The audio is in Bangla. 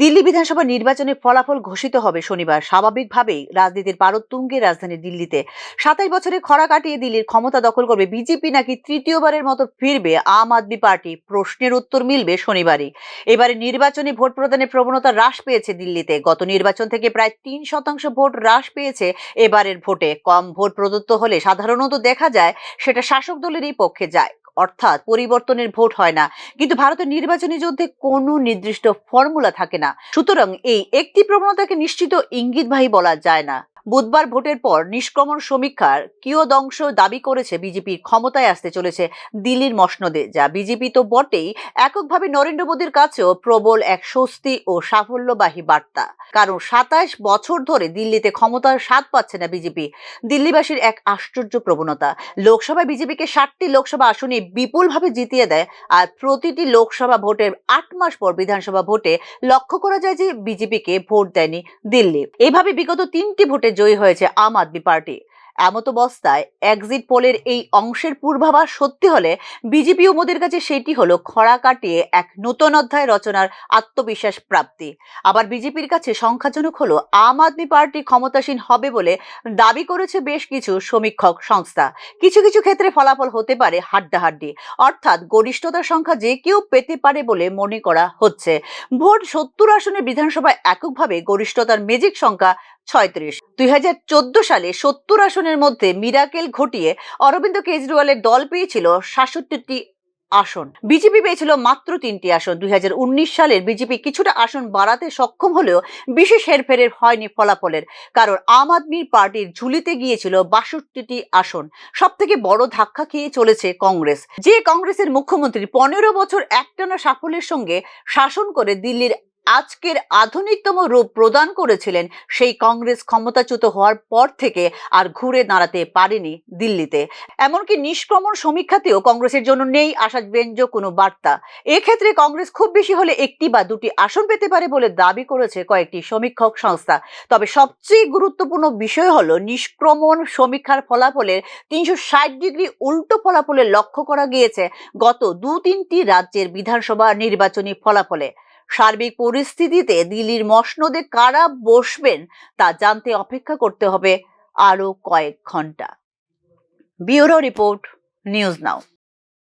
দিল্লি বিধানসভা নির্বাচনের ফলাফল ঘোষিত হবে শনিবার। স্বাভাবিকভাবেই রাজনীতির পারোত্তুঙ্গে রাজধানী দিল্লিতে। সাতাশ বছরে খরা কাটিয়ে দিল্লির ক্ষমতা দখল করবে বিজেপি নাকি তৃতীয়বারের মতো ফিরবে আম আদমি পার্টি? প্রশ্নের উত্তর মিলবে শনিবারই। এবারে নির্বাচনে ভোট প্রদানের প্রবণতা হ্রাস পেয়েছে দিল্লিতে। গত নির্বাচন থেকে প্রায় তিন শতাংশ ভোট হ্রাস পেয়েছে এবারের ভোটে। কম ভোট প্রদত্ত হলে সাধারণত দেখা যায় সেটা শাসক দলেরই পক্ষে যায়। অর্থাৎ পরিবর্তনের ভোট হয় না। কিন্তু ভারতের নির্বাচনী যুদ্ধে কোনো নির্দিষ্ট ফর্মুলা থাকে না। সুতরাং এই একটি প্রবণতাকে নিশ্চিত ইঙ্গিতবাহী বলা যায় না। বুধবার ভোটের পর নিষ্ক্রমণ সমীক্ষার কিয়দংশ দাবি করেছে বিজেপির ক্ষমতায় আসতে চলেছে দিল্লির মসনদে, যা বিজেপি তো বটেই, এককভাবে নরেন্দ্র মোদীর কাছেও প্রবল এক স্বস্তি ও সাফল্যবাহী বার্তা। কারণ সাতাশ বছর ধরে দিল্লিতে ক্ষমতার স্বাদ পাচ্ছে না বিজেপি। দিল্লিবাসীর এক আশ্চর্য প্রবণতা, লোকসভায় বিজেপিকে ষাটটি লোকসভা আসনে বিপুলভাবে জিতিয়ে দেয় আর প্রতিটি লোকসভা ভোটের আট মাস পর বিধানসভা ভোটে লক্ষ্য করা যায় যে বিজেপিকে ভোট দেয়নি দিল্লি। এভাবে বিগত তিনটি ভোটে জয়ী হয়েছে আম আদমি পার্টি। এমত অবস্থায় এক্সিট পোলের এই অংশের পূর্বাভাস সত্যি হলে বিজেপি ও মোদের কাছে সেটি হলো খরা কাটিয়ে এক নতুন অধ্যায় রচনার আত্মবিশ্বাস প্রাপ্তি। আবার বিজেপির কাছে সংখ্যাজনক হলো আম আদমি পার্টি ক্ষমতাসীন হবে বলে দাবি করেছে বেশ কিছু সমীক্ষক সংস্থা। কিছু কিছু ক্ষেত্রে ফলাফল হতে পারে হাড্ডাহাড্ডি। অর্থাৎ গরিষ্ঠতার সংখ্যা যে কেউ পেতে পারে বলে মনে করা হচ্ছে। ভোট সত্তর আসনের বিধানসভায় এককভাবে গরিষ্ঠতার মেজিক সংখ্যা ছয়ত্রিশ। দুই সালে সত্তর আসনের মধ্যে মিরাকেল ঘটিয়ে অরবিন্দ কেজরিওয়ালের দল পেয়েছিল সাতষট্টি আসন। বিজেপি পেয়েছিল মাত্র তিনটি আসন। দুই হাজার উনিশ সালের বিজেপি কিছুটা আসন বাড়াতে সক্ষম হলেও বিশেষ হেরফেরের হয়নি ফলাফলের, কারণ আম আদমি পার্টির ঝুলিতে গিয়েছিল বাষট্টিটি আসন। সব থেকে বড় ধাক্কা খেয়ে চলেছে কংগ্রেস। যে কংগ্রেসের মুখ্যমন্ত্রী পনেরো বছর একটানা সাফল্যের সঙ্গে শাসন করে দিল্লির আজকের আধুনিকতম রূপ প্রদান করেছিলেন সেই কংগ্রেস ক্ষমতাচ্যুত হওয়ার পর থেকে আর ঘুরে দাঁড়াতে পারেনি দিল্লিতে। এমনকি নিষ্ক্রমণ সমীক্ষাতেও কংগ্রেসের জন্য নেই আশাব্যঞ্জক কোনো বার্তা। এক্ষেত্রে কংগ্রেস খুব বেশি হলে একটি বা দুটি আসন পেতে পারে বলে দাবি করেছে কয়েকটি সমীক্ষক সংস্থা। তবে সবচেয়ে গুরুত্বপূর্ণ বিষয় হল নিষ্ক্রমণ সমীক্ষার ফলাফলের তিনশো ষাট ডিগ্রি উল্টো ফলাফলে লক্ষ্য করা গিয়েছে গত দু তিনটি রাজ্যের বিধানসভা নির্বাচনী ফলাফলে। সার্বিক পরিস্থিতিতে দিল্লির মসনদে কারা বসবেন তা জানতে অপেক্ষা করতে হবে আরও কয়েক ঘণ্টা। Bureau report, news now.